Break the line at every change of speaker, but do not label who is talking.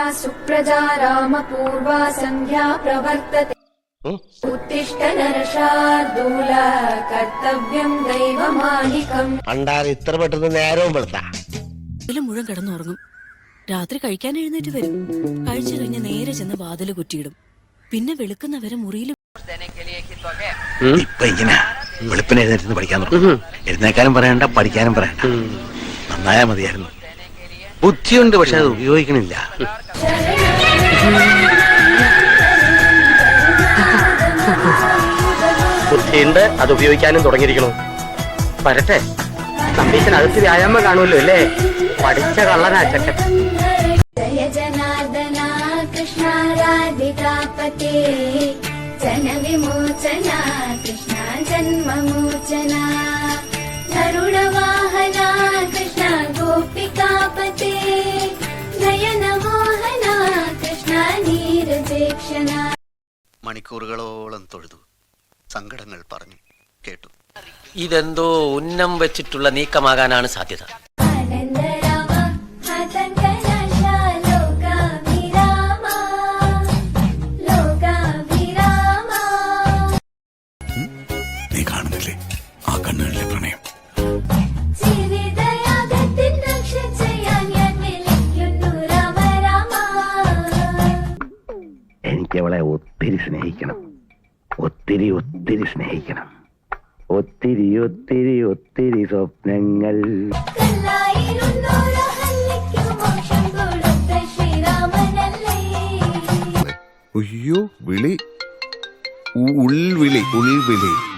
सन्तता सुप्रजा रामपूर्वा सन्ध्या प्रवर्तते उत्तिष्ठ नरशार्दूल कर्तव्यम् दैवमानिकम्
പണ്ടാറ് ഇത്ര പെട്ടെന്ന് നേരവും വെളുത്താ
ഇതിലും മുഴുവൻ കിടന്നുറങ്ങും രാത്രി കഴിക്കാൻ എഴുന്നേറ്റ് വരും കഴിച്ചു കഴിഞ്ഞ് നേരെ ചെന്ന് വാതില് കുറ്റിയിടും പിന്നെ വെളുക്കുന്നവരെ മുറിയിൽ
ഇപ്പൊ ഇങ്ങനെ വെളുപ്പിന് എഴുന്നേറ്റ് പഠിക്കാൻ തുടങ്ങും എഴുന്നേക്കാനും പറയണ്ട പഠിക്കാനും പറയണ്ട നന്നായാ മതിയായിരുന്നു ബുദ്ധിയുണ്ട് പക്ഷെ അത് ഉപയോഗിക്കണില്ല
ബുദ്ധിയുണ്ട് അത് ഉപയോഗിക്കാനും തുടങ്ങിയിരിക്കണു വരട്ടെ. സമ്പീശൻ അടുത്ത് വ്യായാമം കാണുമല്ലോ അല്ലേ? പഠിച്ച കള്ളനാ
ജയ ജനാർദ്ദന കൃഷ്ണ കൃഷ്ണ
മണിക്കൂറുകളോളം തൊഴുതു. സങ്കടങ്ങൾ പറഞ്ഞു. കേട്ടു.
ഇതെന്തോ ഉന്നം വെച്ചിട്ടുള്ള നീക്കമാകാനാണ് സാധ്യത.
നീ കാണുന്നില്ലേ? ആ കണ്ണുകളിലെ പ്രണയം. എനിക്ക് അവളെ ഒത്തിരി സ്നേഹിക്കണം. ഒത്തിരി ഒത്തിരി സ്നേഹിക്കണം. ഒത്തിരി ഒത്തിരി ഒത്തിരി സ്വപ്നങ്ങൾ.
അയ്യോ ഉൾവിളി ഉൾവിളി.